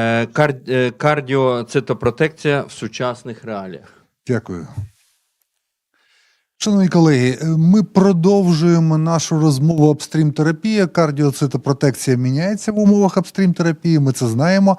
Е, е, кардіоцитопротекція в сучасних реаліях. Дякую. Шановні колеги, е, ми продовжуємо нашу розмову апстрім-терапія. Кардіоцитопротекція міняється в умовах апстрім-терапії, ми це знаємо.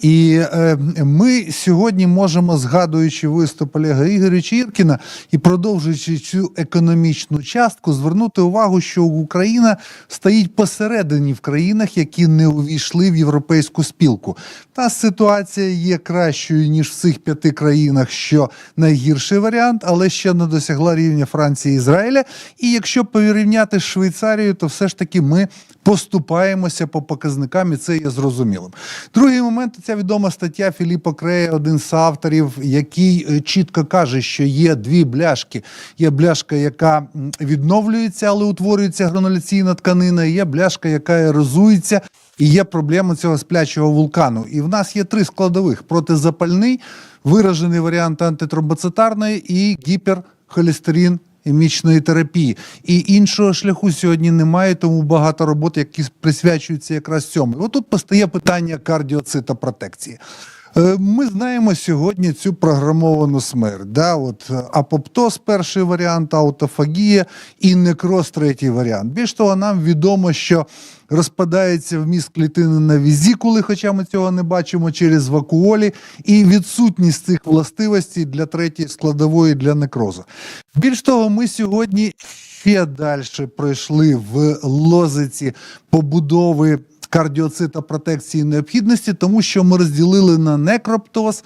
І е, ми сьогодні можемо, згадуючи виступ Олега Ігоревича Іркіна і продовжуючи цю економічну частку, звернути увагу, що Україна стоїть посередині в країнах, які не увійшли в європейську спілку. Та ситуація є кращою ніж в цих п'яти країнах, що найгірший варіант, але ще не досягла рівня Франції і Ізраїля. І якщо порівняти з Швейцарією, то все ж таки ми поступаємося по показникам, і це є зрозумілим. Другий момент ця відома стаття Філіппа Крея, один з авторів, який е, чітко каже, що є дві бляшки. Є бляшка, яка відновлюється, але утворюється грануляційна тканина. і Є бляшка, яка ерозується. І є проблема цього сплячого вулкану. І в нас є три складових: протизапальний, виражений варіант антитромбоцитарної і гіперхолестерин емічної терапії. І іншого шляху сьогодні немає, тому багато роботи, які присвячуються якраз цьому. Отут постає питання кардіоцитопротекції. Е, Ми знаємо сьогодні цю програмовану смерть. Да? От е, апоптоз перший варіант, аутофагія і некроз третій варіант. Більш того, нам відомо, що розпадається вміст клітини на візікули, хоча ми цього не бачимо через вакуолі, і відсутність цих властивостей для третьої складової для некрозу. Більш того, ми сьогодні ще далі пройшли в лозиці побудови кардіоцитопротекції необхідності, тому що ми розділили на некроптоз.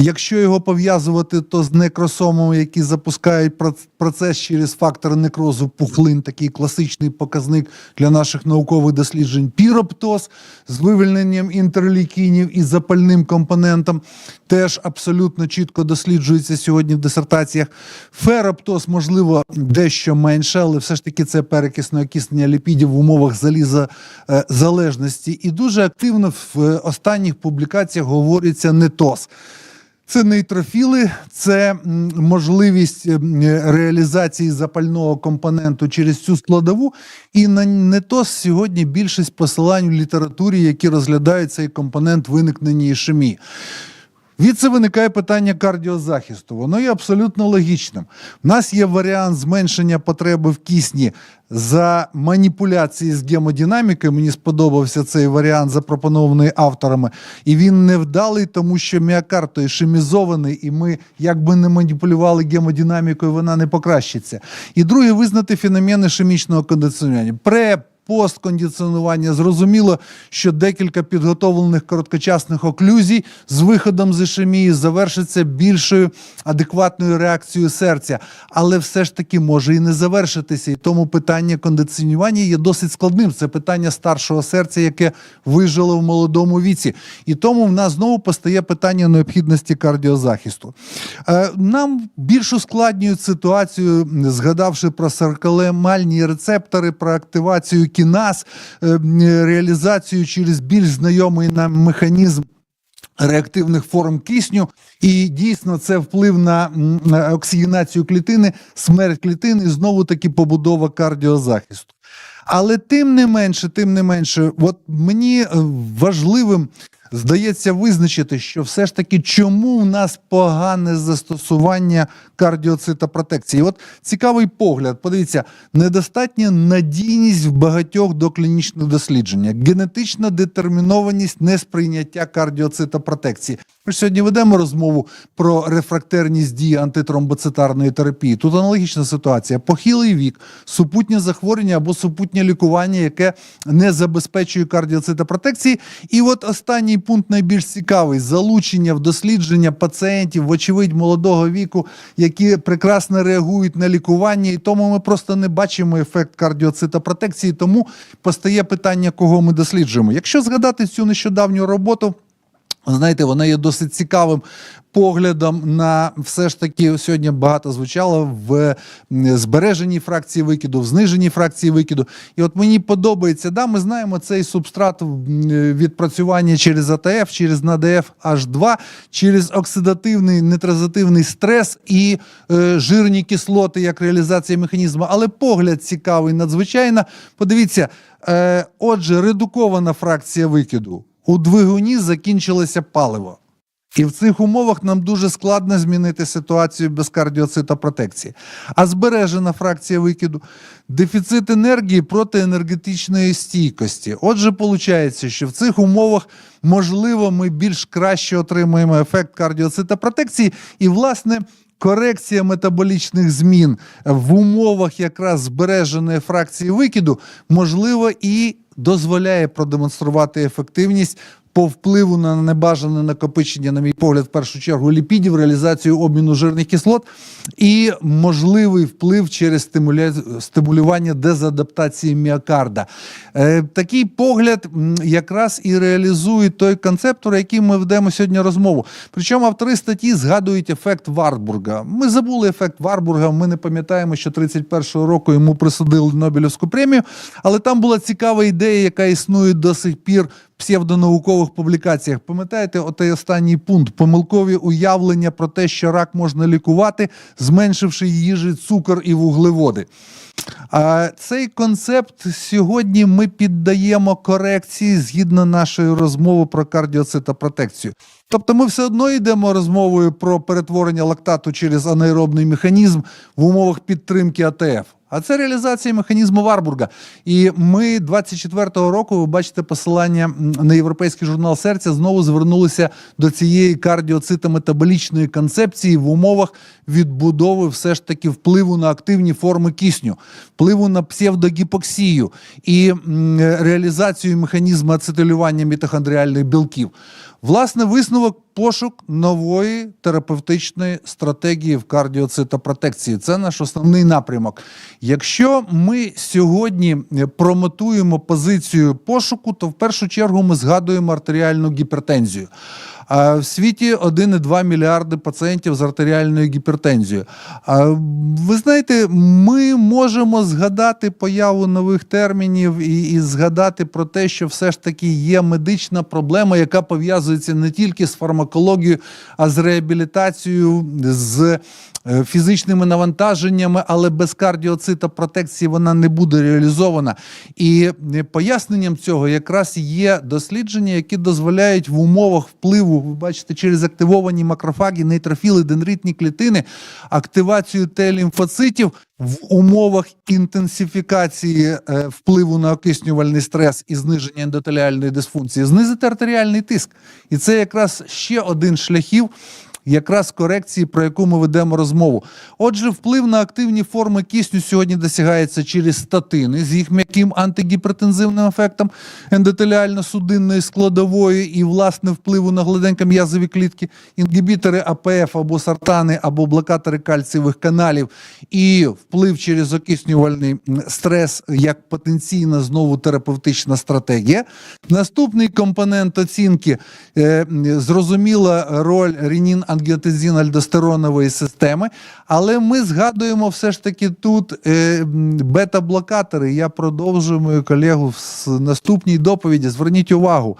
Якщо його пов'язувати, то з некросомами, які запускають проц- процес через фактор некрозу пухлин, такий класичний показник для наших наукових досліджень, піроптоз з вивільненням інтерлікінів і запальним компонентом, теж абсолютно чітко досліджується сьогодні в дисертаціях. Фероптоз, можливо, дещо менше, але все ж таки це перекисне окиснення ліпідів в умовах залізозалежності. І дуже активно в е, останніх публікаціях говориться нетоз. Це нейтрофіли, це можливість реалізації запального компоненту через цю складову. І на нетоз сьогодні більшість посилань в літературі, які розглядають цей компонент виникнення ішемії. Від це виникає питання кардіозахисту. Воно є абсолютно логічним. У нас є варіант зменшення потреби в кисні за маніпуляції з гемодинамікою. Мені сподобався цей варіант, запропонований авторами. І він невдалий, тому що міокард ішемізований, і ми, як би не маніпулювали гемодинамікою, вона не покращиться. І друге, визнати феномен ішемічного кондиціонування. Пре посткондиціонування. Зрозуміло, що декілька підготовлених короткочасних оклюзій з виходом з ішемії завершиться більшою адекватною реакцією серця, але все ж таки може і не завершитися. І тому питання кондиціонування є досить складним. Це питання старшого серця, яке вижило в молодому віці. І тому в нас знову постає питання необхідності кардіозахисту. Е, Нам більш ускладнюють ситуацію, згадавши про сарколемальні рецептори, про активацію кіназ, нас, реалізацію через більш знайомий нам механізм. Реактивних форм кисню, і дійсно це вплив на, оксигенацію клітини, смерть клітини, і знову таки побудова кардіозахисту. Але тим не менше, тим не менше, от мені е, важливим здається визначити, що все ж таки чому в нас погане застосування кардіоцитопротекції. От цікавий погляд. Подивіться, недостатня надійність в багатьох доклінічних дослідженнях, генетична детермінованість несприйняття кардіоцитопротекції. Ми ж сьогодні ведемо розмову про рефрактерність дії антитромбоцитарної терапії. Тут аналогічна ситуація: похилий вік, супутнє захворювання або супутнє лікування, яке не забезпечує кардіоцитопротекції. І от останній пункт найбільш цікавий: залучення в дослідження пацієнтів, вочевидь, молодого віку, які прекрасно реагують на лікування, і тому ми просто не бачимо ефект кардіоцитопротекції. Тому постає питання, кого ми досліджуємо. Якщо згадати цю нещодавню роботу. Знаєте, вона є досить цікавим поглядом на все ж таки сьогодні багато звучало в збереженій фракції викиду, в зниженій фракції викиду. І от мені подобається, да, ми знаємо цей субстрат відпрацювання через АТФ, через НАДФ H2, через оксидативний нейтрозативний стрес і е, жирні кислоти як реалізація механізму. Але погляд цікавий надзвичайно. Подивіться, е, отже, редукована фракція викиду. У двигуні закінчилося паливо. І в цих умовах нам дуже складно змінити ситуацію без кардіоцитопротекції. А збережена фракція викиду, дефіцит енергії проти енергетичної стійкості. Отже, виходить, що в цих умовах можливо ми більш краще отримуємо ефект кардіоцитопротекції. І, власне, корекція метаболічних змін в умовах якраз збереженої фракції викиду можливо і дозволяє продемонструвати ефективність по впливу на небажане накопичення, на мій погляд, в першу чергу ліпідів, реалізацію обміну жирних кислот і можливий вплив через стимуля... стимулювання дезадаптації міокарда. Е, такий погляд якраз і реалізує той концепт, про який ми ведемо сьогодні розмову. Причому автори статті згадують ефект Варбурга. Ми забули ефект Варбурга. Ми не пам'ятаємо, що 31-го року йому присудили Нобелівську премію, але там була цікава ідея, яка існує до сих пір псевдонаукових публікаціях. Пам'ятаєте, отей останній пункт помилкові уявлення про те, що рак можна лікувати, зменшивши їжі цукор і вуглеводи. А цей концепт сьогодні ми піддаємо корекції згідно нашої розмови про кардіоцитопротекцію. Тобто ми все одно йдемо розмовою про перетворення лактату через анаеробний механізм в умовах підтримки АТФ. А це реалізація механізму Варбурга. І ми 24-го року, ви бачите посилання на європейський журнал серця, знову звернулися до цієї кардіоцитометаболічної концепції в умовах відбудови все ж таки впливу на активні форми кисню, впливу на псевдогіпоксію і реалізацію механізму ацетилювання мітохондріальних білків. Власне, висновок пошук нової терапевтичної стратегії в кардіоцитопротекції. Це наш основний напрямок. Якщо ми сьогодні е, промотуємо позицію пошуку, то в першу чергу ми згадуємо артеріальну гіпертензію. В світі 1,2 мільярди пацієнтів з артеріальною гіпертензією. Ви знаєте, ми можемо згадати появу нових термінів і, і згадати про те, що все ж таки є медична проблема, яка пов'язується не тільки з фармакологією, а з реабілітацією, з е, фізичними навантаженнями, але без кардіоцитопротекції вона не буде реалізована. І поясненням цього якраз є дослідження, які дозволяють в умовах впливу, ви бачите, через активовані макрофаги, нейтрофіли, дендритні клітини, активацію Т-лімфоцитів в умовах інтенсифікації е, впливу на окиснювальний стрес і зниження ендотеліальної дисфункції, знизити артеріальний тиск. І це якраз ще один шляхів якраз корекції, про яку ми ведемо розмову. Отже, вплив на активні форми кисню сьогодні досягається через статини з їх м'яким антигіпертензивним ефектом ендотеліально-судинної складової і власне впливу на гладенько-м'язові клітки, інгібітори АПФ або сартани, або блокатори кальцієвих каналів, і вплив через окиснювальний стрес як потенційна знову терапевтична стратегія. Наступний компонент оцінки е, зрозуміла роль ренін ангіотензин альдостеронової системи, але ми згадуємо все ж таки тут е, бета-блокатори. Я продовжую мою колегу в наступній доповіді. Зверніть увагу.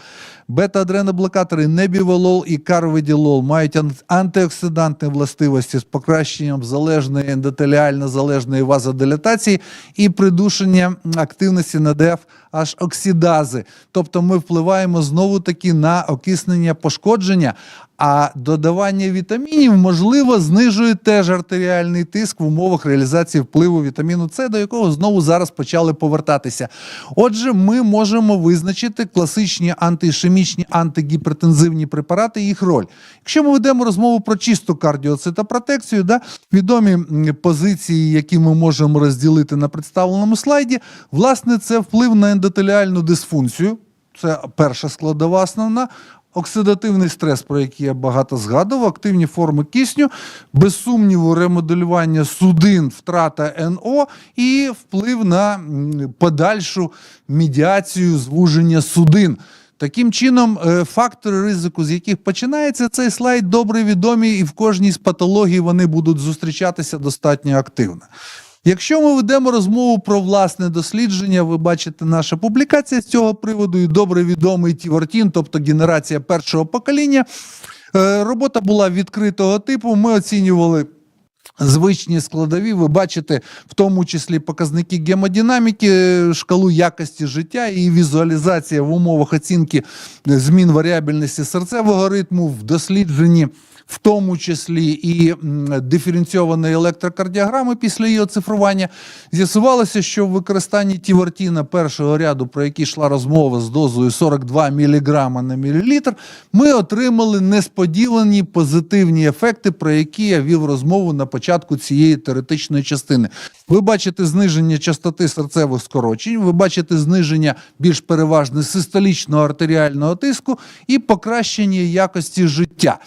Бета-адреноблокатори небіволол і карведілол мають антиоксидантні властивості з покращенням залежної ендотеліально залежної вазодилатації і придушення активності НДФ аж оксидази. Тобто ми впливаємо знову таки на окиснення пошкодження. А додавання вітамінів, можливо, знижує теж артеріальний тиск в умовах реалізації впливу вітаміну С, до якого знову зараз почали повертатися. Отже, ми можемо визначити класичні антиішемічні антигіпертензивні препарати і їх роль. Якщо ми ведемо розмову про чисту кардіоцитопротекцію, да, відомі позиції, які ми можемо розділити на представленому слайді, власне, це вплив на ендотеліальну дисфункцію. Це перша складова основна. Оксидативний стрес, про який я багато згадував, активні форми кисню, без сумніву, ремоделювання судин, втрата НО і вплив на подальшу медіацію звуження судин. Таким чином, е, фактори ризику, з яких починається цей слайд, добре відомі, і в кожній з патологій вони будуть зустрічатися достатньо активно. Якщо ми ведемо розмову про власне дослідження, ви бачите наша публікація з цього приводу і добре відомий Тівортін, тобто генерація першого покоління. Е, Робота була відкритого типу. Ми оцінювали Звичні складові, ви бачите, в тому числі показники гемодинаміки, шкалу якості життя і візуалізація в умовах оцінки змін варіабельності серцевого ритму в дослідженні, в тому числі і диференційованої електрокардіограми після її оцифрування. З'ясувалося, що в використанні тівартіна першого ряду, про який йшла розмова з дозою 42 мг на мілілітр, ми отримали несподівані позитивні ефекти, про які я вів розмову на початку цієї теоретичної частини. Ви бачите зниження частоти серцевих скорочень, ви бачите зниження більш переважне систолічного артеріального тиску і покращення якості життя.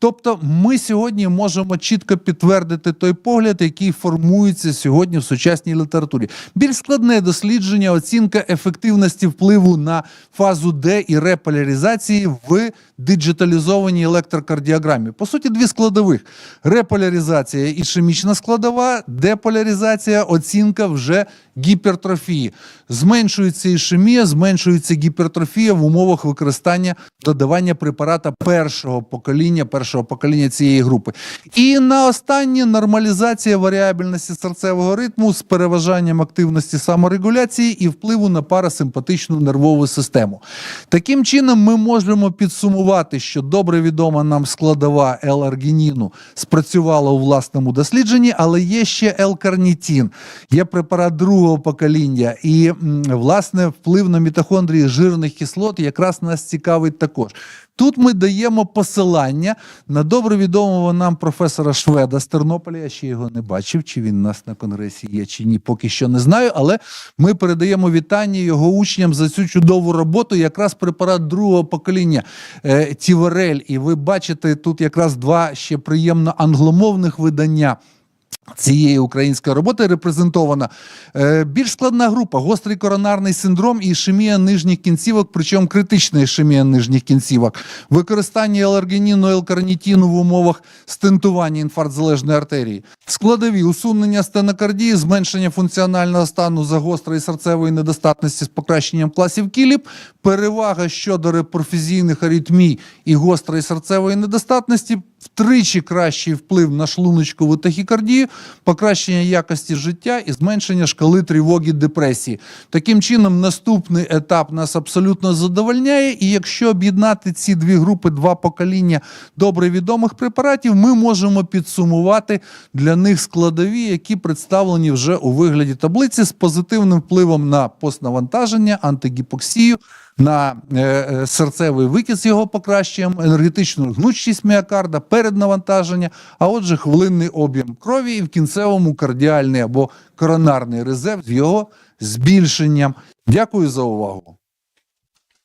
Тобто ми сьогодні можемо чітко підтвердити той погляд, який формується сьогодні в сучасній літературі. Більш складне дослідження, оцінка ефективності впливу на фазу Д і реполяризації в диджиталізованій електрокардіограмі. По суті, дві складових: реполяризація ішемічна складова, деполяризація, оцінка вже гіпертрофії. Зменшується ішемія, зменшується гіпертрофія в умовах використання додавання препарата першого покоління, першого покоління цієї групи. І на останнє нормалізація варіабельності серцевого ритму з переважанням активності саморегуляції і впливу на парасимпатичну нервову систему. Таким чином, ми можемо підсумувати, що добре відома нам складова L-аргініну спрацювала у власному дослідженні, але є ще L-карнітін, є препарат другого покоління, і власне вплив на мітохондрії жирних кислот якраз нас цікавить також. Тут ми даємо посилання на добре відомого нам професора Шведа з Тернополя. Я ще його не бачив, чи він у нас на конгресі є, чи ні, поки що не знаю. Але ми передаємо вітання його учням за цю чудову роботу. Якраз препарат другого покоління е, Тіверель. І ви бачите тут якраз два ще приємно англомовних видання. Цієї української роботи репрезентована. Е, більш складна група: гострий коронарний синдром і ішемія нижніх кінцівок, причому критична ішемія нижніх кінцівок, використання еларгініну, елкарнітіну в умовах стентування інфаркт-залежної артерії, складові. Усунення стенокардії, зменшення функціонального стану загострої серцевої недостатності з покращенням класів кіліп, перевага щодо репрофізійних аритмій і гострої серцевої недостатності втричі кращий вплив на шлуночкову тахікардію, покращення якості життя і зменшення шкали тривоги депресії. Таким чином, наступний етап нас абсолютно задовольняє. І якщо об'єднати ці дві групи, два покоління добре відомих препаратів, ми можемо підсумувати для них складові, які представлені вже у вигляді таблиці з позитивним впливом на постнавантаження, антигіпоксію на е, е, серцевий викид з його покращенням, енергетичну гнучкість міокарда, переднавантаження, а отже, хвилинний об'єм крові і в кінцевому кардіальний або коронарний резерв з його збільшенням. Дякую за увагу.